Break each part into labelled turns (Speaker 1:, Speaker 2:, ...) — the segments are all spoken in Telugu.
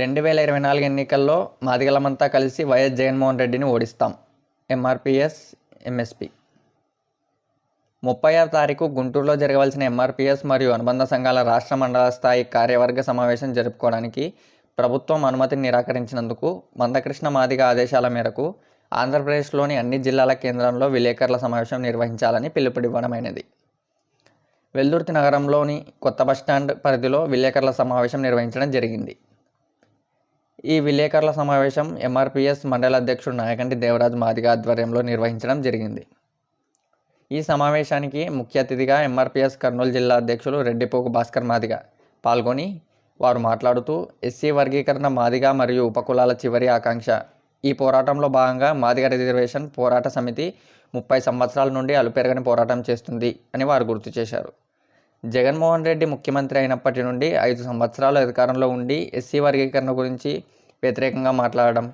Speaker 1: రెండు వేల ఇరవై నాలుగు ఎన్నికల్లో మాదిగలమంతా కలిసి వైఎస్ జగన్మోహన్ రెడ్డిని ఓడిస్తాం. MRPS MSP. ముప్పై ఆరు తారీఖు గుంటూరులో జరగవలసిన ఎంఆర్పిఎస్ మరియు అనుబంధ సంఘాల రాష్ట్ర మండల స్థాయి కార్యవర్గ సమావేశం జరుపుకోవడానికి ప్రభుత్వం అనుమతిని నిరాకరించినందుకు మందకృష్ణ మాదిగ ఆదేశాల మేరకు ఆంధ్రప్రదేశ్లోని అన్ని జిల్లాల కేంద్రంలో విలేకరుల సమావేశం నిర్వహించాలని పిలుపునివ్వడమైనది. వెల్దుర్తి నగరంలోని కొత్త బస్టాండ్ పరిధిలో విలేకరుల సమావేశం నిర్వహించడం జరిగింది. ఈ విలేకరుల సమావేశం ఎంఆర్పిఎస్ మండల అధ్యక్షుడు నాయకంటి దేవరాజ్ మాదిగ ఆధ్వర్యంలో నిర్వహించడం జరిగింది. ఈ సమావేశానికి ముఖ్య అతిథిగా ఎంఆర్పిఎస్ కర్నూలు జిల్లా అధ్యక్షులు రెడ్డిపోకు భాస్కర్ మాదిగ పాల్గొని వారు మాట్లాడుతూ ఎస్సీ వర్గీకరణ మాదిగ మరియు ఉపకులాల చివరి ఆకాంక్ష. ఈ పోరాటంలో భాగంగా మాదిగ రిజర్వేషన్ పోరాట సమితి ముప్పై సంవత్సరాల నుండి అలుపెరగని పోరాటం చేస్తుంది అని వారు గుర్తు చేశారు. జగన్మోహన్ రెడ్డి ముఖ్యమంత్రి అయినప్పటి నుండి ఐదు సంవత్సరాలు అధికారంలో ఉండి ఎస్సీ వర్గీకరణ గురించి వ్యతిరేకంగా మాట్లాడడం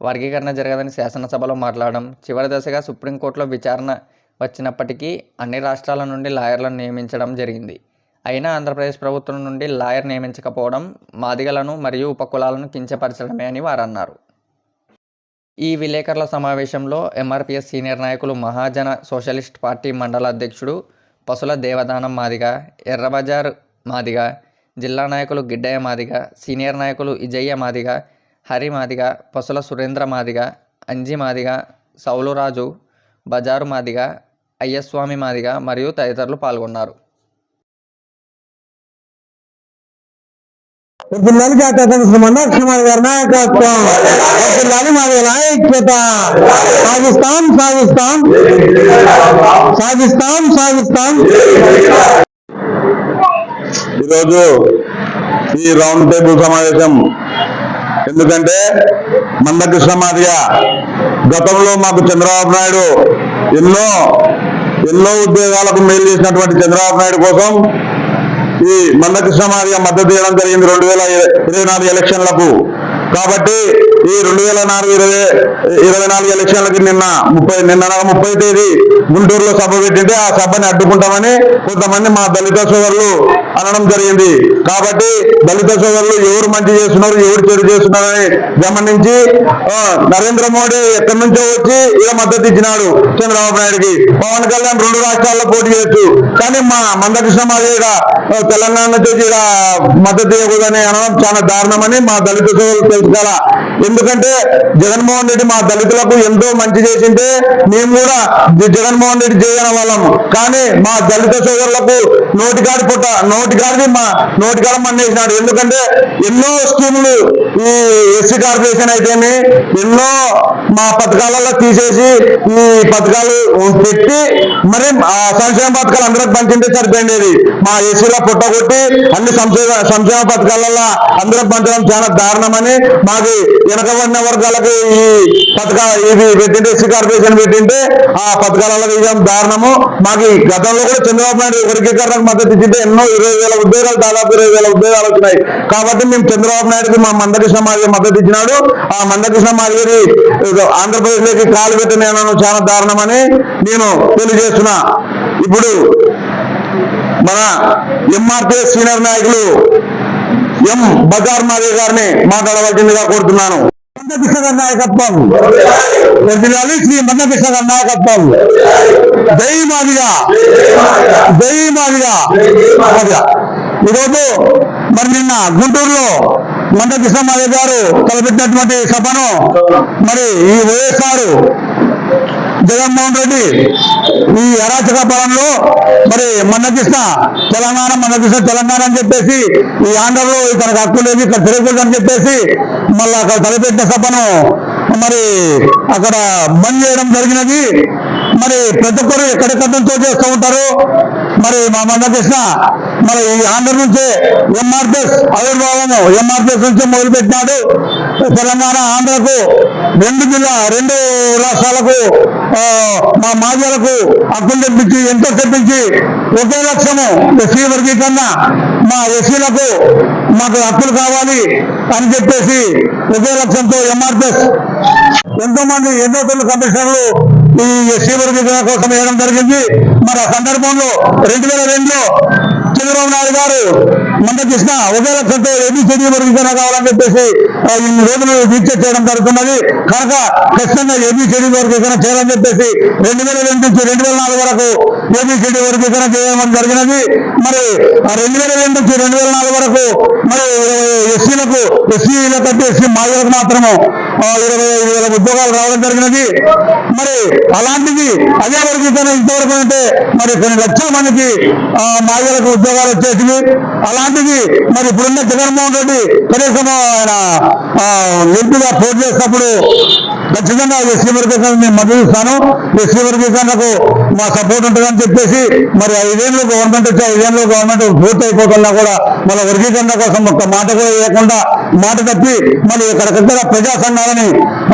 Speaker 1: వర్గీకరణ జరగదని శాసనసభలో మాట్లాడడం చివరి దశగా సుప్రీంకోర్టులో విచారణ వచ్చినప్పటికీ అన్ని రాష్ట్రాల నుండి లాయర్లను నియమించడం జరిగింది. అయినా ఆంధ్రప్రదేశ్ ప్రభుత్వం నుండి లాయర్ నియమించకపోవడం మాదిగలను మరియు ఉపకులాలను కించపరచడమే అని వారు అన్నారు ఈ విలేకరుల సమావేశంలో ఎంఆర్పిఎస్ సీనియర్ నాయకులు మహాజన సోషలిస్ట్ పార్టీ మండల అధ్యక్షుడు పసుల దేవదానం మాదిగ ఎర్రబజార్ మాదిగ జిల్లా నాయకులు గిడ్డయ్య మాదిగ సీనియర్ నాయకులు ఇజయ్య మాదిగ హరి మాదిగ పసుల సురేంద్ర మాదిగ అంజి మాదిగ సౌలురాజు బజారు మాదిగ అయ్యస్వామి మాదిగ మరియు తదితరులు పాల్గొన్నారు.
Speaker 2: జిల్లాలు జాతీయ మందాక్షమారి గారి నాయకత్వం. పిల్లలు మాది ఐక్యత. సాధిస్తాం సాగిస్తాం సాధిస్తాం సాగిస్తాం ఈరోజు ఈ రౌండ్ టేబుల్ సమావేశం. ఎందుకంటే మందకృష్ణ మాదిగ గతంలో మాకు చంద్రబాబు నాయుడు ఎన్నో ఎన్నో ఉద్యోగాలకు మేలు చేసినటువంటి చంద్రబాబు నాయుడు కోసం ఈ మందకృష్ణ మాదిగ మద్దతు ఇవ్వడం జరిగింది. రెండు వేల ఇరవై నాలుగు ఎలక్షన్లకు కాబట్టి ఈ రెండు వేల నాలుగు ఇరవై ఇరవై నాలుగు ఎలక్షన్లకి నిన్న ముప్పై నిన్న ముప్పై తేదీ గుంటూరులో సభ పెట్టింటే ఆ సభని అడ్డుకుంటామని కొంతమంది మా దళిత సోదరులు అనడం జరిగింది. కాబట్టి దళిత సోదరులు ఎవరు మంచి చేస్తున్నారు ఎవరు చెడు చేస్తున్నారని గమనించి నరేంద్ర మోడీ ఎక్కడి నుంచో వచ్చి ఇక మద్దతు ఇచ్చినాడు చంద్రబాబు నాయుడుకి? పవన్ కళ్యాణ్ రెండు రాష్ట్రాల్లో పోటీ చేయొచ్చు. కానీ మా మందకృష్ణ మాదిగ తెలంగాణ నుంచి ఈడ మద్దతు ఇవ్వకూడదని అనడం చాలా దారుణమని మా దళిత సోదరులు తెలుసుకోవాలా ఎందుకంటే జగన్మోహన్ రెడ్డి మా దళితులకు ఎంతో మంచి చేసింటే మేము కూడా జగన్మోహన్ రెడ్డి చేయని వాళ్ళం. కానీ మా దళిత సోదరులకు నోటికాడి పుట్ట నోటికాడిని మా నోటికాడ మన్నేసినాడు. ఎందుకంటే ఎన్నో స్కీములు ఈ ఎస్సీ కార్పొరేషన్ అయితేనే ఎన్నో మా పథకాలలో తీసేసి ఈ పథకాలు పెట్టి మరి ఆ సంక్షేమ పథకాలు అందరికి పంచింటే సరిపోయింది మా ఎస్సీలో పుట్టగొట్టి అన్ని సంక్షేమ సంక్షేమ పథకాలలో అందరికి పంచడం చాలా దారుణమని మాకు వెనకబడిన వర్గాలకు ఈ పథకాలు ఇది పెట్టింటే ఎస్సీ కార్పొరేషన్ పెట్టింటే ఆ పథకాలలో వేయడం దారుణము. మాకు గతంలో కూడా చంద్రబాబు నాయుడు వర్గీకరణకు మద్దతు ఇచ్చింటే ఎన్నో ఇరవై వేల ఉద్యోగాలు దాదాపు ఇరవై వేల ఉద్యోగాలు వచ్చినాయి. కాబట్టి మేము చంద్రబాబు నాయుడుకి మా మందకృష్ణ మాదిరి మద్దతు ఇచ్చినాడు. ఆ మందకృష్ణ మాదిరి ఆంధ్రప్రదేశ్లోకి కాలు పెట్టిన చాలా దారుణమని నేను తెలియజేస్తున్నా. ఇప్పుడు మన ఎంఆర్పీఎస్ సీనియర్ నాయకులు ఎం బజార్ మాదే గారిని మాట్లాడవలసిందిగా కోరుతున్నాను. మందకృష్ణ గారి నాయకత్వం వర్ధిల్లాలి శ్రీ మందకృష్ణ గారి నాయకత్వం. జై మాదిగా. జై మాదిగా. మాదిగా ఈరోజు మరి నిన్న గుంటూరులో మందకృష్ణ మాదే గారు తలపెట్టినటువంటి సభను మరి ఈ వైఎస్ఆర్ జగన్మోహన్ రెడ్డి ఈ అరాచక పాలనలో మరి మన్నకృష్ణ తెలంగాణ మన్నకృష్ణ తెలంగాణ అని చెప్పేసి ఈ ఆంధ్రలో తనకు హక్కు లేదు ఇక్కడ తిరగకూడదు అని చెప్పేసి మళ్ళీ అక్కడ తలపెట్టిన సభను మరి అక్కడ బంద్ చేయడం జరిగినది. మరి ప్రతి ఒక్కరు ఎక్కడెక్కడంతో చేస్తూ ఉంటారు? మరి మా మన్నకృష్ణ మరి ఈ ఆంధ్ర నుంచే ఎంఆర్పిఎస్ ఆవిర్భావము ఎంఆర్పిఎస్ నుంచి మొదలుపెట్టినాడు తెలంగాణ ఆంధ్రకు రెండు జిల్లా రెండు రాష్ట్రాలకు మా మాజీలకు హక్కులు తెప్పించి ఎంతో తెప్పించి ఒకే లక్ష్యము ఎస్సీ వర్గీకరణ మా ఎస్సీలకు మాకు హక్కులు కావాలి అని చెప్పేసి ఒకే లక్ష్యంతో ఎంఆర్పిఎస్ ఎంతో మంది ఎన్నో తొలి కమిషనర్లు ఈ ఎస్సీ వర్గీకరణ కోసం వేయడం జరిగింది. మరి ఆ సందర్భంలో రెండు వేల రెండులో చంద్రబాబు నాయుడు గారు మంద కృష్ణ ఒకే లక్షతో ఏబిసిడి వర్గీకరణ కావాలని చెప్పేసి ఇన్ని రోజులు దీక్ష చేయడం జరుగుతున్నది. కనుక ఖచ్చితంగా ఏబిసిడి వర్గీకరణ చేయాలని చెప్పేసి రెండు వేల రెండు నుంచి రెండు వేల నాలుగు వరకు ఏబిసిడి వర్గీకరణ చేయడం జరిగినది. మరి రెండు వేల రెండు నుంచి రెండు వేల నాలుగు వరకు మరి ఎస్సీలకు ఎస్సీల కంటే ఎస్సీ మాదిలకు మాత్రము ఇరవై ఐదు వేల ఉద్యోగాలు రావడం జరిగినది. మరి అలాంటిది అదే వర్గీకరణ ఇంతవరకు అంటే మరి కొన్ని లక్షల మందికి మహిళలకు ఉద్యోగాలు వచ్చేసింది అలాంటిది మరి ఇప్పుడున్న జగన్మోహన్ రెడ్డి కనీసం ఆయన ఎంపీగా పోటీ చేసినప్పుడు ఖచ్చితంగా ఎస్సీ వర్గీకరణ నేను మద్దతుస్తాను. ఎస్సీ వర్గీకరణకు మా సపోర్ట్ ఉంటుందని చెప్పేసి మరి ఐదేళ్ళు గవర్నమెంట్ వచ్చి ఐదేళ్ళు గవర్నమెంట్ పూర్తి అయిపోతున్నా కూడా మన వర్గీకరణ కోసం ఒక్క మాట కూడా వేయకుండా మాట తప్పి మరి ఇక్కడికక్కడ ప్రజా సంఘాలని కాదని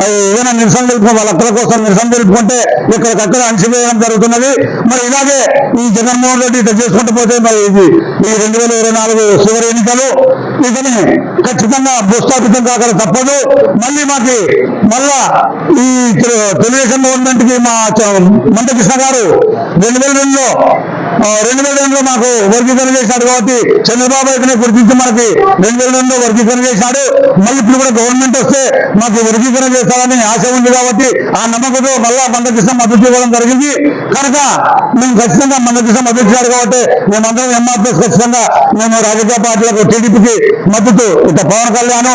Speaker 2: ఏదైనా నిరసన తెలుపుకో వాళ్ళ అక్కల కోసం నిరసన తెలుపుకుంటే ఇక్కడికక్కడ అణచివేయడం జరుగుతున్నది. మరి ఇలాగే ఈ జగన్మోహన్ రెడ్డి ఇట్లా చేసుకుంటూ పోతే మరి ఇది ఈ రెండు వేల ఇరవై నాలుగు చివరి ఎన్నికలు ఇతని ఖచ్చితంగా భూస్థాపితం కాక తప్పదు. మళ్ళీ మాకు మళ్ళా ఈ తెలుగుదేశం గవర్నమెంట్కి మా చ- కృష్ణ గారు రెండు వేల రెండులో రెండు వేల ఎనిమిదిలో మాకు వర్గీకరణ చేశాడు కాబట్టి చంద్రబాబు అయితే గుర్తించి మనకి రెండు వేల ఎనిమిదిలో వర్గీకరణ చేశాడు. మళ్ళీ ఇప్పుడు కూడా గవర్నమెంట్ వస్తే మాకు వర్గీకరణ చేస్తారని ఆశ ఉంది కాబట్టి ఆ నమ్మకంతో మళ్ళా మందకృష్ణ మద్దతు ఇవ్వడం జరిగింది. కనుక మేము ఖచ్చితంగా మందకృష్ణ మద్దతు ఇచ్చారు కాబట్టి మేమందరం ఎంఆర్పీఎస్ ఖచ్చితంగా మేము రాజకీయ పార్టీలకు టీడీపీకి మద్దతు ఇక పవన్ కళ్యాణ్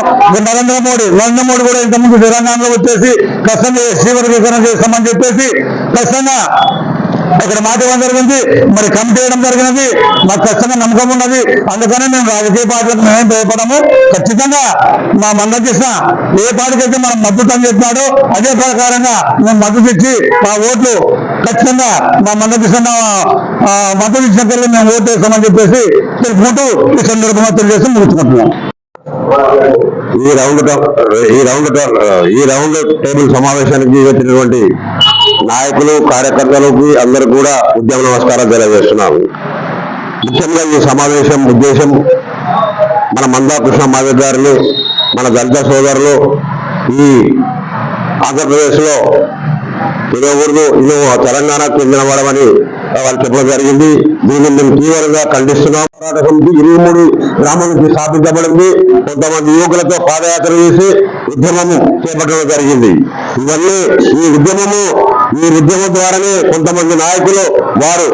Speaker 2: నరేంద్ర మోడీ నరేంద్ర మోడీ కూడా ఇంతకుముందు తెలంగాణలో వచ్చేసి ఖచ్చితంగా శ్రీవర్గీకరణ వర్గీకరణ చేస్తామని చెప్పేసి ఖచ్చితంగా ఇక్కడ మాట ఇవ్వడం జరిగింది మరి కమిటీ వేయడం జరిగినది మాకు ఖచ్చితంగా నమ్మకం ఉన్నది. అందుకనే మేము రాజకీయ పార్టీలకు మేమేం భయపడము. ఖచ్చితంగా మా మద్దతు ఇచ్చిన ఏ పార్టీకి మనం మద్దతు అని చెప్పాడో అదే ప్రకారంగా మేము మద్దతు ఇచ్చి మా ఓట్లు ఖచ్చితంగా మా మద్దతు ఇస్తున్న మద్దతు మద్దతు ఇచ్చినట్టు మేము ఓటు వేస్తామని చెప్పేసి తెలుపుకుంటూ ఈ సందర్భంగా తెలియజేసి ముగించుకుంటున్నాం.
Speaker 3: ఈ రౌండ్ ఈ రౌండ్ ఈ రౌండ్ టేబుల్ సమావేశానికి వచ్చినటువంటి నాయకులు కార్యకర్తలకు అందరూ కూడా ఉద్యమ నమస్కారం తెలియజేస్తున్నాము. ముఖ్యంగా ఈ సమావేశం ఉద్దేశం మన మందాకృష్ణ మాధవ్ గారులు మన దళిత సోదరులు ఈ ఆంధ్రప్రదేశ్లో తినకూడదు నువ్వు తెలంగాణకు చెందిన వాడమని వాళ్ళు చెప్పడం జరిగింది. దీన్ని మేము తీవ్రంగా ఖండిస్తున్నాం. పోరాట సమితి ఇరవై మూడు గ్రామాల నుంచి స్థాపించబడింది. కొంతమంది యువకులతో పాదయాత్ర చేసి ఉద్యమము చేపట్టడం జరిగింది. ఇవన్నీ ఈ ఉద్యమము ఈ ఉద్యమం ద్వారానే కొంతమంది నాయకులు వారు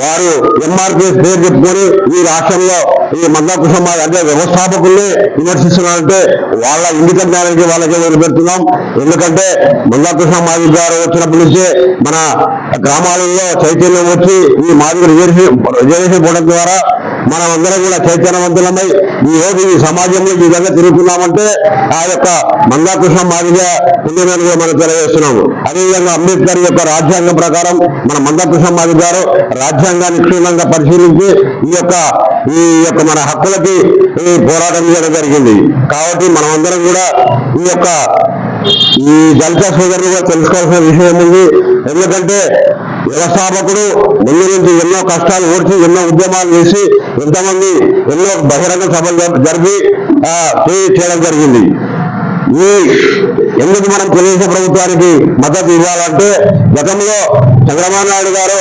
Speaker 3: వారు ఎంఆర్పీఎస్ పేరు చెప్పుకొని ఈ రాష్ట్రంలో ఈ మందాకృష్ణ అంటే వ్యవస్థాపకుల్ని విమర్శిస్తున్నారంటే వాళ్ళ ఇంగిత జ్ఞానానికి వాళ్ళకే వదిలిపెడుతున్నాం ఎందుకంటే మందాకృష్ణ మాదిరి గారు వచ్చినప్పటి నుంచే మన గ్రామాలలో చైతన్యం వచ్చి ఈ మాదిరి రిజర్వేషన్ రిజర్వేషన్ పోవడం ద్వారా మనం అందరం కూడా చైతన్యవంతులమై ఈ రోజు ఈ సమాజంలో ఈ విధంగా తిరుగుతున్నామంటే ఆ యొక్క మందాకృష్ణ మాదిరిగా పుణ్యమేనగా మనం తెలియజేస్తున్నాము. అదేవిధంగా అంబేద్కర్ యొక్క రాజ్యాంగం ప్రకారం మన మందాకృష్ణ మాది గారు రాజ్యాంగ క్షుణ్ణంగా పరిశీలించి ఈ యొక్క ఈ యొక్క మన హక్కులకి ఈ పోరాటం చేయడం జరిగింది. కాబట్టి మనమందరం కూడా ఈ యొక్క ఈ దళిత సోదరులు కూడా తెలుసుకోవాల్సిన విషయం ఉంది. ఎందుకంటే వ్యవస్థాపకుడు ముందు నుంచి ఎన్నో కష్టాలు ఓడ్చి ఎన్నో ఉద్యమాలు చేసి ఎంతమంది ఎన్నో బహిరంగ సభలు జరిపి చేయడం జరిగింది. ఈ ఎందుకు మనం తెలుగుదేశం ప్రభుత్వానికి మద్దతు ఇవ్వాలంటే గతంలో చంద్రబాబు నాయుడు గారు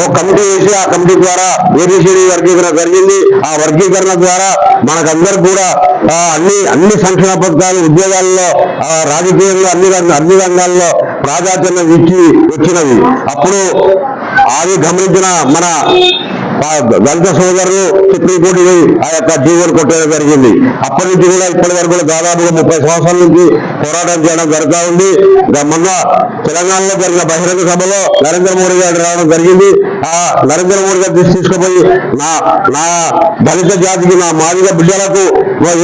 Speaker 3: ఓ కమిటీ వేసి ఆ కమిటీ ద్వారా ఏబిసిడి వర్గీకరణ జరిగింది. ఆ వర్గీకరణ ద్వారా మనకందరు కూడా అన్ని అన్ని సంక్షేమ పథకాలు ఉద్యోగాల్లో రాజకీయంలో అన్ని అన్ని రంగాల్లో ప్రాధాన్యత ఇచ్చి వచ్చినవి. అప్పుడు అది గమనించిన మన దళిత సోదరులు సుప్రీంకోర్టు ఆ యొక్క జీవోలు కొట్టడం జరిగింది. అప్పటి నుంచి కూడా ఇప్పటి వరకు దాదాపుగా ముప్పై సంవత్సరాల నుంచి పోరాటం చేయడం జరుగుతూ ఉంది. మొన్న తెలంగాణలో జరిగిన బహిరంగ సభలో నరేంద్ర మోడీ గారు రావడం జరిగింది. ఆ నరేంద్ర మోడీ గారు దృష్టి తీసుకుపోయి నా నా దళిత జాతికి నా మాదిగ బిడ్డలకు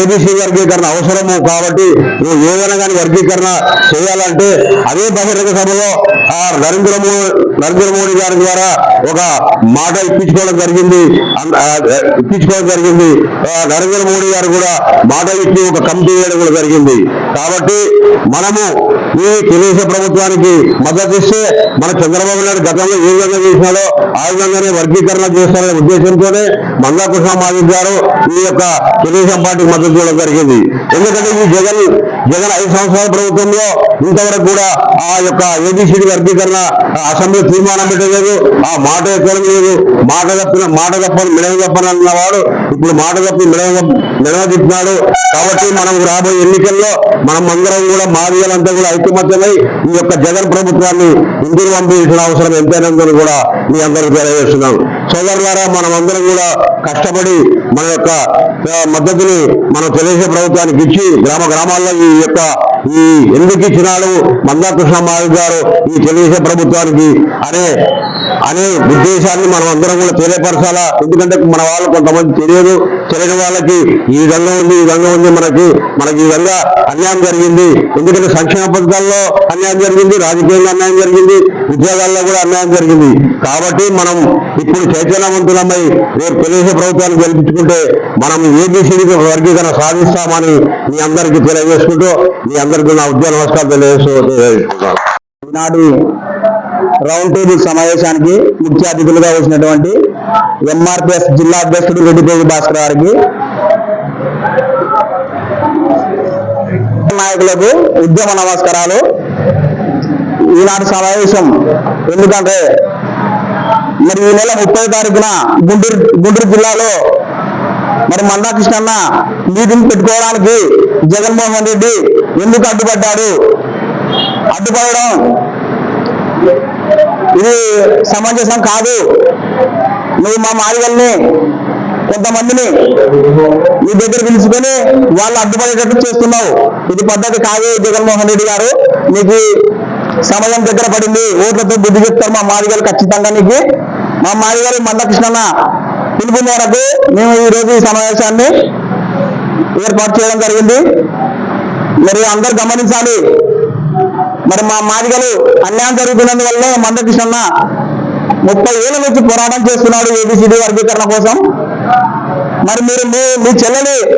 Speaker 3: ఏబీసీ వర్గీకరణ అవసరము కాబట్టి నువ్వు ఏదైనా కానీ వర్గీకరణ చేయాలంటే అదే బహిరంగ సభలో ఆ నరేంద్ర మోడీ నరేంద్ర మోడీ గారి ద్వారా ఒక మాట ఇప్పించుకోవడం జరిగింది. ఇప్పించుకోవడం జరిగింది. నరేంద్ర మోడీ గారు కూడా మాట ఇచ్చి ఒక కమిటీ వేయడం కూడా జరిగింది. కాబట్టి మనము ఈ తెలుగుదేశం ప్రభుత్వానికి మద్దతు ఇస్తే మన చంద్రబాబు నాయుడు గతంలో ఏ విధంగా చేసినాడో ఆ విధంగానే వర్గీకరణ చేస్తారనే ఉద్దేశంతోనే మందాకృష్ణ మాధవ్ గారు ఈ యొక్క తెలుగుదేశం పార్టీకి మద్దతు ఇవ్వడం జరిగింది. ఎందుకంటే ఈ జగన్ జగన్ ఐదు సంవత్సరాల ప్రభుత్వంలో ఇంతవరకు కూడా
Speaker 2: ఆ యొక్క ఏబిసిడి వర్గీకరణ అసెంబ్లీ తీర్మానం పెట్టలేదు ఆ మాట ఎక్కడం లేదు. మాట తప్పిన మాట తప్పని మిడవ తప్పని అన్నవాడు ఇప్పుడు మాట తప్పి మిడవ మిడవ కాబట్టి మనం రాబోయే ఎన్నికల్లో మనం అందరం కూడా మాదిగలంతా కూడా ఐకమత్యమై ఈ యొక్క జగన్ ప్రభుత్వాన్ని ఇందుకు పంపించిన అవసరం ఎంతైనందని కూడా మీ అందరికీ తెలియజేస్తున్నాం. సోదరులారా మనం అందరం కూడా కష్టపడి మన యొక్క మద్దతుని మనం తెలుగుదేశం ప్రభుత్వానికి ఇచ్చి గ్రామ గ్రామాల్లో ఈ యొక్క ఈ ఎందుకు ఇచ్చినాడు? మందాకృష్ణ మాధవ్ గారు ఈ తెలుగుదేశం ప్రభుత్వానికి అనే అనే ఉద్దేశాన్ని మనం అందరం కూడా తెలియపరచాలా? ఎందుకంటే మన వాళ్ళు కొంతమంది తెలియదు. తెలియని వాళ్ళకి ఈ విధంగా ఉంది ఈ విధంగా ఉంది మనకి మనకి ఈ విధంగా అన్యాయం జరిగింది. ఎందుకంటే సంక్షేమ పథకాల్లో అన్యాయం జరిగింది రాజకీయంలో అన్యాయం జరిగింది ఉద్యోగాల్లో కూడా అన్యాయం జరిగింది. కాబట్టి మనం ఇప్పుడు చైతన్యవంతులమై రేపు తెలుగుదేశం ప్రభుత్వాన్ని గెలిపించుకుంటే మనం ఏబిసిడి వర్గీకరణ సాధిస్తామని మీ అందరికీ తెలియజేసుకుంటూ మీ అందరికీ నా ఉద్యోగ నమస్కారం
Speaker 4: రౌండ్ టేబుల్ సమావేశానికి ముఖ్య అతిథులుగా వచ్చినటువంటి ఎంఆర్పిఎస్ జిల్లా అధ్యక్షుడు రెడ్డిపేగి భాస్కర్ గారికి నాయకులకు ఉద్యమ నమస్కారాలు. ఈనాటి సమావేశం ఎందుకంటే మరి ఈ నెల ముప్పై తారీఖున గుంటూరు గుంటూరు జిల్లాలో మరి మందాకృష్ణన్న మీటింగ్ పెట్టుకోవడానికి జగన్మోహన్ రెడ్డి ఎందుకు అడ్డుపడ్డాడు అడ్డుపడడం ఇది సమంజసం కాదు. నువ్వు మా మాదిగల్ని కొంతమందిని నీ దగ్గర పిలుచుకొని వాళ్ళు అడ్డుపడేటట్టు చేస్తున్నావు. ఇది పద్ధతి కాదు జగన్మోహన్ రెడ్డి గారు. నీకు సమయం దగ్గర పడింది. ఓట్లతో బుద్ధి చెప్తారు మా మాదిగలు ఖచ్చితంగా నీకు. మా మాదిగారు మందకృష్ణన్న పిలుపు మేరకు మేము ఈ రోజు ఈ సమావేశాన్ని ఏర్పాటు చేయడం జరిగింది. మరి అందరు గమనించాలి. మరి మా మాదిగలు అన్యాయం జరుగుతున్నందువల్ల మందకృష్ణ ముప్పై ఏళ్ళ నుంచి పోరాటం చేస్తున్నాడు ఏబిసిడి వర్గీకరణ కోసం. మరి మీరు మీ మీ చెల్లెలి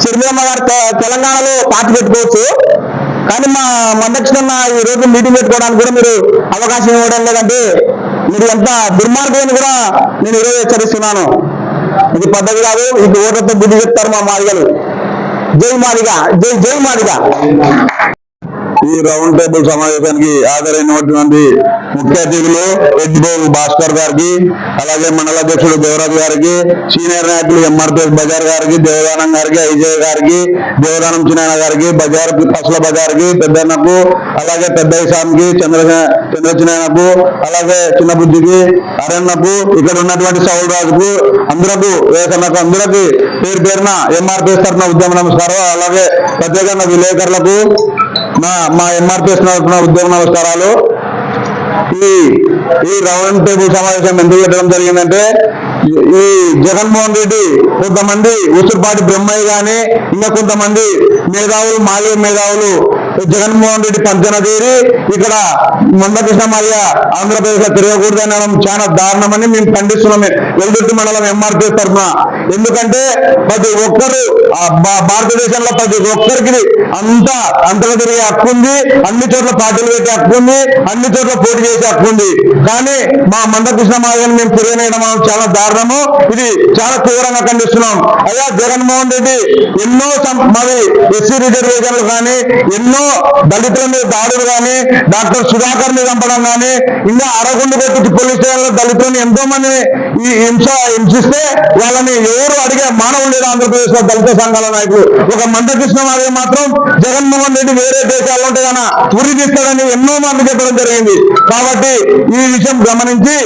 Speaker 4: షర్మిలమ్మ గారు తె- తెలంగాణలో పార్టీ పెట్టుకోవచ్చు. కానీ మా మందకృష్ణ ఈ రోజు మీటింగ్ పెట్టుకోవడానికి కూడా మీరు అవకాశం ఇవ్వడం లేదంటే మీరు ఎంత దుర్మార్గం కూడా నేను ఈరోజు హెచ్చరిస్తున్నాను. ఇది పద్ధతి కాదు ఇది ఓటర్తో బుద్ధి చెప్తారు మా మాదిగలు. జై మాదిగ జై జై మాదిగ.
Speaker 2: ఈ రౌండ్ టేబుల్ సమావేశానికి హాజరైనటువంటి ముఖ్య అతిథులు రెడ్డిబాబు భాస్కర్ గారికి అలాగే మండల అధ్యక్షుడు దేవరాజు గారికి సీనియర్ నాయకులు ఎంఆర్పిఎస్ బజార్ గారికి దేవదానం గారికి ఐజయ్ గారికి దేవదానం చిన్న గారికి బజార్ పసల బజార్కి పెద్దన్నకు అలాగే పెద్ద ఇసాంకి చంద్ర చంద్రచినకు అలాగే చిన్న బుద్ధికి అరణ్యకు ఇక్కడ ఉన్నటువంటి సౌల్ రాజుకు అందరకు వేసన్నకు అందరికి పేరు పేరున ఎంఆర్పిఎస్ తరఫున ఉద్యమ నమస్కారం అలాగే ప్రత్యేకంగా విలేకరులకు మా మా ఎంఆర్పిఎస్ ఉద్యోగ నమస్కారాలు ఈ ఈ రౌండ్ టేబుల్ సమావేశం ఎందుకు పెట్టడం జరిగిందంటే ఈ- జగన్మోహన్ రెడ్డి కొంతమంది ఉసురుపాటి బ్రహ్మయ్య గాని ఇంకా కొంతమంది మేధావులు మాజీ మేధావులు జగన్మోహన్ రెడ్డి పంచన తీరి ఇక్కడ మందకృష్ణ ఆంధ్రప్రదేశ్ తిరగకూడదని తిరగకూడదు అనడం చాలా దారుణమని మేము ఖండిస్తున్నాం. వెల్దుర్తి మండలం ఎంఆర్పీ తరఫున. ఎందుకంటే ప్రతి ఒక్కరు భా- భారతదేశంలో ప్రతి ఒక్కరికి అంత అంతగా తిరిగే హక్కు ఉంది. అన్ని చోట్ల పార్టీలు పెట్టే హక్కు ఉంది. అన్ని చోట్ల పోటీ చేసే హక్కు ఉంది. కానీ మా మందకృష్ణ మేము తిరగనేయడం చాలా దారుణము. ఇది చాలా తీవ్రంగా ఖండిస్తున్నాం. అయ్యా జగన్మోహన్ రెడ్డి ఎన్నో సం- మరి ఎస్సీ రిజర్వేషన్లు కానీ ఎన్నో దళితుల మీద దాడులు కానీ డాక్టర్ సుధాకర్ని చంపడం కానీ ఇంకా అరగుండు కొట్టి పోలీస్ స్టేషన్లో దళితులను ఎంతో మందిని ఈ హింస హింసిస్తే వాళ్ళని ఎవరు అడిగే మానవులు లేదు ఆంధ్రప్రదేశ్లో దళిత సంఘాల నాయకులు. ఒక మందకృష్ణ మాదే మాత్రం జగన్మోహన్ రెడ్డి వేరే దేశాల్లో ఉంటే కన్నా ఉరి తీస్తాడని ఎన్నో మంది చెప్పడం జరిగింది. కాబట్టి ఈ విషయం గమనించి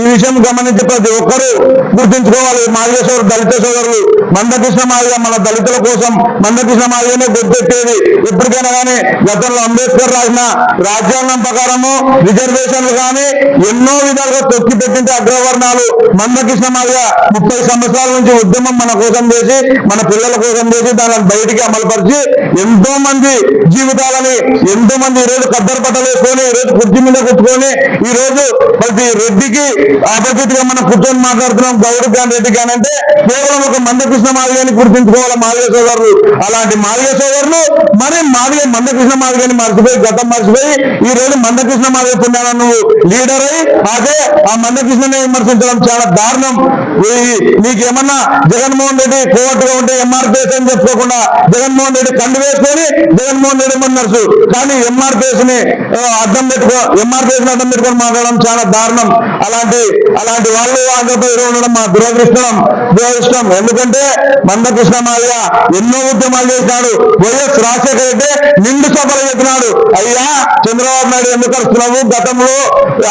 Speaker 2: ఈ విషయం గమనించి ప్రతి ఒక్కరూ గుర్తుంచుకోవాలి. మాదిగ సోదరు దళిత సోదరులు మందకృష్ణ మాదిగా మన దళితుల కోసం మందకృష్ణ మాదిగనే గుర్తెట్టేది ఎప్పటికైనా కానీ గతంలో అంబేద్కర్ రాసిన రాజ్యాంగం ప్రకారము రిజర్వేషన్లు కానీ ఎన్నో విధాలుగా తొక్కి పెట్టింటే అగ్రవర్ణాలు మందకృష్ణ మాదిగ ముప్పై సంవత్సరాల నుంచి ఉద్యమం మన కోసం చేసి మన పిల్లల కోసం చేసి దానిని బయటికి అమలుపరిచి ఎంతో మంది జీవితాలని ఎంతో మంది ఈరోజు కబ్బరి బట్టలు వేసుకొని ఈరోజు కుర్చీ మీద కూర్చుకొని ఈ రోజు ప్రతి రెడ్డికి ఆపోజిట్గా మనం కూర్చొని మాట్లాడుతున్నాం గౌరవ్ గాంధీ రెడ్డి గాని అంటే కేవలం ఒక మందకృష్ణ మాదిగాని గుర్తించుకోవాలి మాదిగ సోదరులు అలాంటి మాదిగ సోదరులు మరి మాదిగ మందకృష్ణ మందకృష్ణ మాదిగని మర్చిపోయి గతం మర్చిపోయి ఈ రోజు మందకృష్ణ మాదిగ పుణ్యాన నువ్వు లీడర్ అయి అదే ఆ మందకృష్ణని విమర్శించడం చాలా దారుణం. నీకేమన్నా జగన్మోహన్ రెడ్డి కోర్టుగా ఉంటే ఎంఆర్పిఎస్ అని చెప్పుకోకుండా జగన్మోహన్ రెడ్డి కండు వేసుకొని జగన్మోహన్ రెడ్డి మనర్సు కానీ ఎంఆర్పిఎస్ని అర్థం పెట్టుకో ఎంఆర్పిఎస్ని అడ్డం పెట్టుకొని మాట్లాడడం చాలా దారుణం. అలాంటి అలాంటి వాళ్ళు ఆంధ్రప్రదేశ్లో ఉండడం మా దురదృష్టం దురదృష్టం. ఎందుకంటే మందకృష్ణ మాదిగ ఎన్నో ఉద్యమాలు చేసినాడు. వైఎస్ రాజశేఖర రెడ్డి నిండు సభలు చెప్పినాడు. అయ్యా చంద్రబాబు నాయుడు ఎందుకు వస్తున్నావు గతంలో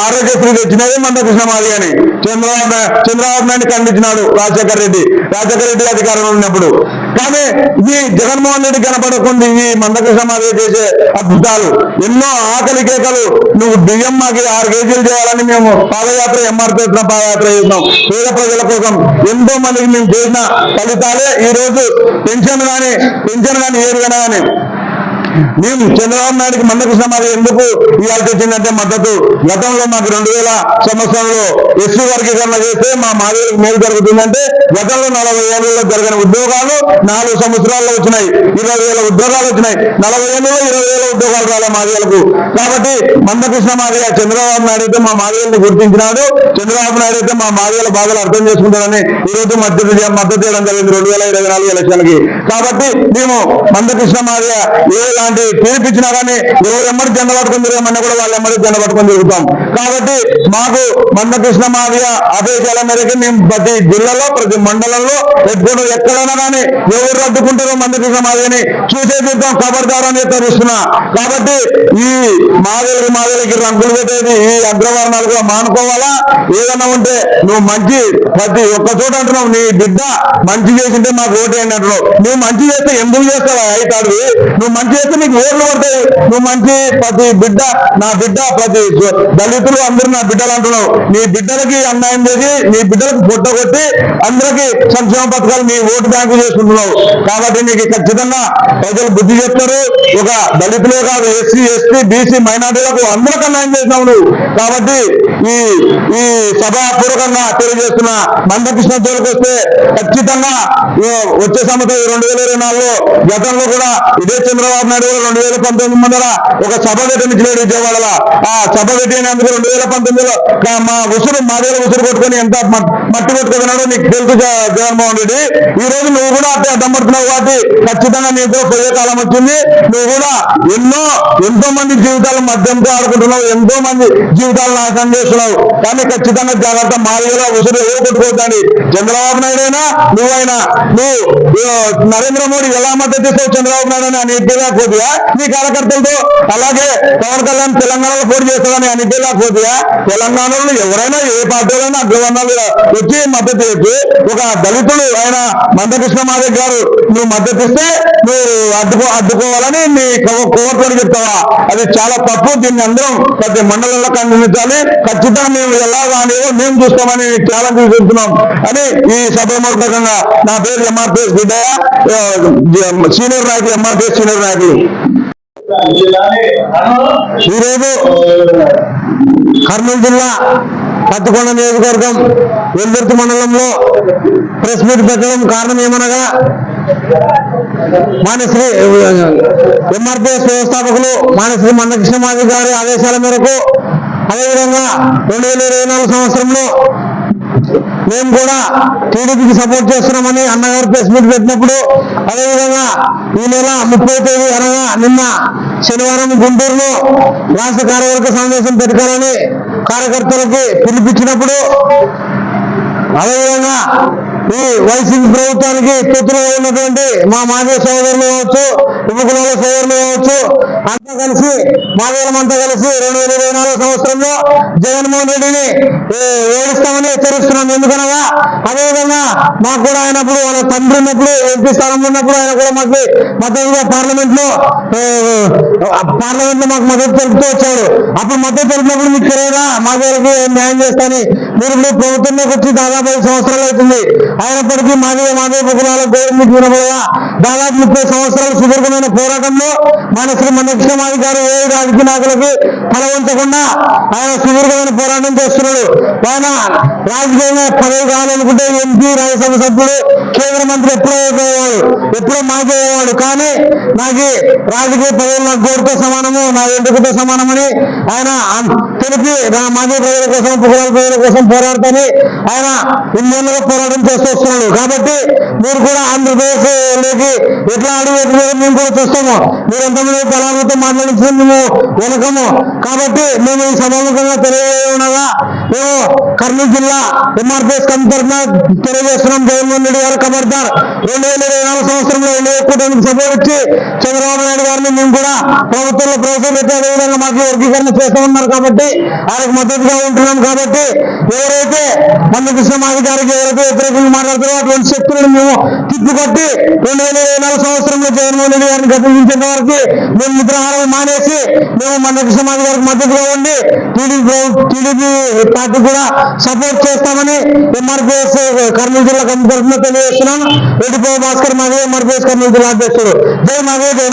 Speaker 2: ఆరోగ్యశ్రీ తెచ్చినది మందకృష్ణ మాదిగ అని. చంద్రబాబు చంద్రబాబు నాయుడు ఖండించినాడు రాజశేఖర్ రెడ్డి. రాజశేఖర్ రెడ్డి అధికారంలో ఉన్నప్పుడు. కానీ ఈ జగన్మోహన్ రెడ్డి కనపడకుండా ఈ మందకృష్ణ మాదిగ చేసే అద్భుతాలు. ఎన్నో ఆకలి కేకలు. నువ్వు బియ్యం మాకి ఆరు కేజీలు చేయాలని మేము పాదయాత్ర ఎంఆర్పీ పాదయాత్ర చేస్తున్నాం పేద ప్రజల కోసం ఎంతో మందికి మేము చేసిన ఫలితాలే ఈ రోజు పెన్షన్ కానీ పెన్షన్ కానీ ఏడు కానీ మేము చంద్రబాబు నాయుడుకి మందకృష్ణ మాది ఎందుకు ఇవాళకి వచ్చిందంటే మద్దతు? గతంలో మాకు రెండు వేల సంవత్సరంలో ఎస్సీ వర్గీకరణ చేస్తే మా మాదిరికి మేలు జరుగుతుందంటే గతంలో నలభై ఏళ్ళలో జరిగిన ఉద్యోగాలు నాలుగు సంవత్సరాల్లో వచ్చినాయి. ఇరవై వేల ఉద్యోగాలు వచ్చినాయి. నలభై ఏళ్ళలో ఇరవై వేల ఉద్యోగాలు రాలే మాదిగలకు కాబట్టి మందకృష్ణ మాదిగ చంద్రబాబు నాయుడు అయితే మా మాదిగల్ని గుర్తించినాడు. చంద్రబాబు నాయుడు అయితే మా మాదిగల బాధలు అర్థం చేసుకుంటారని ఈ రోజు మద్దతు మద్దతు చేయడం జరిగింది రెండు వేల ఇరవై నాలుగు ఎలక్షన్లకి. కాబట్టి మేము మందకృష్ణ మాదిగ ఏ లాంటి తీర్పు ఇచ్చినా కానీ ఎవరు ఎమ్మడి జెండ పట్టుకొని తిరగమన్నా కూడా వాళ్ళు ఎమ్మడి జెండ పట్టుకొని తిరుగుతాం. కాబట్టి మాకు మందకృష్ణ మాదిగ ఆదేశాల మేరకు మేము ప్రతి జిల్లాలో ప్రతి మండలంలో ఎప్పుడు ఎక్కడైనా కానీ ఎవరు అడ్డుకుంటారో మందకృష్ణ మాదిగని చూసే తీర్థం ఖబర్దారాన్ని తరుస్తున్నా. కాబట్టి ఈ మాదిగలకి మాదిగలకి రంగులు పెట్టేది ఈ అగ్రవర్ణాలు కూడా మానుకోవాలా? ఏదైనా ఉంటే నువ్వు మంచి ప్రతి ఒక్క చోట అంటున్నావు నీ బిడ్డ మంచి చేసింటే మాకు ఓటేయండి అంటున్నావు. నువ్వు మంచి చేస్తే ఎందుకు చేస్తావా? అయితాడు నువ్వు మంచి చేస్తే నీకు ఓట్లు పడతాయి. నువ్వు మంచి ప్రతి బిడ్డ నా బిడ్డ ప్రతి దళితులు అందరూ నా బిడ్డలు అంటున్నావు. నీ బిడ్డలకి అన్యాయం చేసి నీ బిడ్డలకు పొట్ట కొట్టి అందరికీ సంక్షేమ పథకాలు నీ ఓటు బ్యాంకు చేసుకుంటున్నావు కాబట్టి నీకు ఖచ్చితంగా ప్రజలు బుద్ధి చెప్తారు. ఒక దళితులే కాదు ఎస్సీ ఎస్టీ బీసీ మైనార్టీలకు అందరికీ అన్యాయం చేసినావు నువ్వు. కాబట్టి ఈ ఈ సభాపూర్వకంగా తెలియజేస్తున్న మందకృష్ణ జోలికి వస్తే ఖచ్చితంగా వచ్చే సంవత్సరం రెండు వేల ఇరవై నాలుగులో గతంలో కూడా ఇదే చంద్రబాబు నాయుడు రెండు వేల పంతొమ్మిది ముందర ఒక సభ పెట్టించలేడు విజయవాడలో. ఆ సభ పెట్టినందుకు రెండు వేల పంతొమ్మిదిలో మా ఉసురు మా దగ్గర ఉసురు కొట్టుకొని ఎంత మట్టి కొట్టుకున్నాడో నీకు తెలుసు జగన్మోహన్ రెడ్డి. ఈ రోజు నువ్వు కూడా అట్టే అడ్డం పడుతున్నావు కాబట్టి ఖచ్చితంగా నీకు పోయే కాలం వచ్చింది. నువ్వు కూడా ఎన్నో ఎంతో మంది జీవితాలు మద్యంతో ఆడుకుంటున్నావు ఎంతో మంది జీవితాలు నాశనం చేస్తున్నావు. కానీ ఖచ్చితంగా జాగ్రత్త మాదిరిగా ఉసురు ఎవరు కొట్టుకోవద్దని చంద్రబాబు నాయుడు అయినా నువ్వైనా. నువ్వు నరేంద్ర మోడీ ఎలా మద్దతు ఇస్తావు చంద్రబాబు నాయుడు అని అనిపించలేకపోతుందా నీ కార్యకర్తలతో అలాగే పవన్ కళ్యాణ్ తెలంగాణలో పోటీ చేస్తాడని అనిపించలేకపోతుందా తెలంగాణలో ఎవరైనా ఏ పార్టీలైనా అగ్రవర్ణాలు వచ్చి మద్దతు ఇచ్చి ఒక దళితుడు ఆయన మందకృష్ణ మాదే గారు నువ్వు మద్దతు ఇస్తే నువ్వు అడ్డుకో అడ్డుకోవాలని నీ కోర్టులో చెప్తావా? అది చాలా తప్పు. దీన్ని అందరం ప్రతి మండలంలో ఖండించాలి. ఖచ్చితంగా మేము ఎలా కానీ మేము చూస్తామని ఛాలెంజ్ చెప్తున్నాం అని ఈ సభాముఖంగా నా పేరు ఎంఆర్పిఎస్ బిడ్డయ్య సీనియర్ నాయకులు ఎంఆర్పిఎస్ సీనియర్ నాయకులు. ఈరోజు కర్నూలు జిల్లా పత్తికొండ నియోజకవర్గం వెల్దుర్తి మండలంలో ప్రెస్ మీట్ పెట్టడం కారణం ఏమనగా మానశ్రీ ఎంఆర్పిఎస్ వ్యవస్థాపకులు మానశ్రీ మందకృష్ణ మాది గారి ఆదేశాల మేరకు అదేవిధంగా రెండు వేల ఇరవై నాలుగు సంవత్సరంలో మేము కూడా టీడీపీకి సపోర్ట్ చేస్తున్నామని అన్నగారు ప్రెస్ మీట్ పెట్టినప్పుడు అదేవిధంగా ఈ నెల ముప్పై తేదీ అనగా నిన్న శనివారం గుంటూరులో రాష్ట్ర కార్యవర్గ సమావేశం పెట్టాలని కార్యకర్తలకి పిలిపించినప్పుడు అదేవిధంగా ఈ వైసీపీ ప్రభుత్వానికి తొత్తులుగా ఉన్నటువంటి మా మాజీ సోదరులు కావచ్చు ఉపకులాల సోదరులు కావచ్చు అంతా కలిసి మాదేలమంతా కలిసి రెండు వేల ఇరవై నాలుగు సంవత్సరంలో జగన్మోహన్ రెడ్డిని ఏడుస్తామని హెచ్చరిస్తున్నాం. ఎందుకనగా అదేవిధంగా మాకు కూడా అయినప్పుడు వాళ్ళ తండ్రి ఉన్నప్పుడు ఎంపీ స్థానంలో ఉన్నప్పుడు ఆయన కూడా మాకు మద్దతుగా పార్లమెంట్లో పార్లమెంట్లో మాకు మద్దతు తెలుపుతూ వచ్చాడు అప్పుడు మద్దతు తెలిపినప్పుడు మీకు తెలియదా? మా దగ్గరికి న్యాయం చేస్తాని మీరు ఇప్పుడు ప్రభుత్వంలోకి వచ్చి దాదాపు ఐదు సంవత్సరాలు అవుతుంది. అయినప్పటికీ మాదే మాదే కులాల మీకు వినబడగా
Speaker 5: దాదాపు ముప్పై సంవత్సరాల సుదీర్ఘమైన పోరాటంలో మన శ్రీ మన గారు ఏ రాజకీయ నాయకులకి ఫలవంతకుండా ఆయన సుదీర్ఘమైన పోరాటం చేస్తున్నాడు. ఆయన రాజకీయంగా పదవి కావాలనుకుంటే ఎంపీ రాజ్యసభ సభ్యుడు కేంద్ర మంత్రి ఎప్పుడో అయిపోయేవాడు ఎప్పుడో మాకేవాడు కానీ నాకు రాజకీయ పదవులు నా గోరుతో సమానము నా ఎంటుకతో సమానమని ఆయన తెలిపి నా మాజీ ప్రజల కోసం పురాల ప్రజల కోసం పోరాడతాని ఆయన ఇన్నేళ్ళుగా పోరాటం చేస్తూ వస్తున్నాడు. కాబట్టి మీరు కూడా ఆంధ్రప్రదేశ్లోకి ఎట్లా అడుగు మేము కూడా చూస్తాము. మీరు ఎంతమంది కళాలతో మాట్లాడించిన మేము వెనకము. కాబట్టి మేము ఈ సభాముఖంగా తెలియజేయగా మేము కర్నూలు జిల్లా ఎంఆర్పీఎస్ కమిటీ తెలియజేస్తున్నాం జగన్మోహన్ రెడ్డి గారు కబర్దార్ రెండు వేల ఇరవై నాలుగు సంవత్సరంలో ఎన్డీఏ కూటమికి సపోర్ట్ ఇచ్చి చంద్రబాబు నాయుడు గారిని మేము కూడా ప్రభుత్వంలో ప్రవేశపెట్టి అదేవిధంగా మాకు వర్గీకరణ చేస్తూ ఉన్నారు కాబట్టి ఆయనకు మద్దతుగా ఉంటున్నాం కాబట్టి ఎవరైతే మన కృష్ణమాది గారికి ఎవరైతే వ్యతిరేకంగా మాట్లాడుతారో అటువంటి శక్తులను మేము తిప్పికొట్టి రెండు వేల ఇరవై నాలుగు సంవత్సరంలో జగన్మోహన్ రెడ్డి గారిని గతించేంత వరకు మేము నిద్రాహారం మానేసి మేము మన కృష్ణమాది గారికి మద్దతుగా ఉండి టీడీపీ టీడీపీ పార్టీ కూడా సపోర్ట్ చేస్తామని ఎంఆర్పిఎస్ eh, కర్నూలు జిల్లా కమిటీ తెలియజేస్తున్నాను తెలియజేస్తున్నాం భాస్కర్ మాదే ఎంఆర్పిఎస్ కర్నూలు జిల్లా అధ్యక్షుడు. జై మాదే జై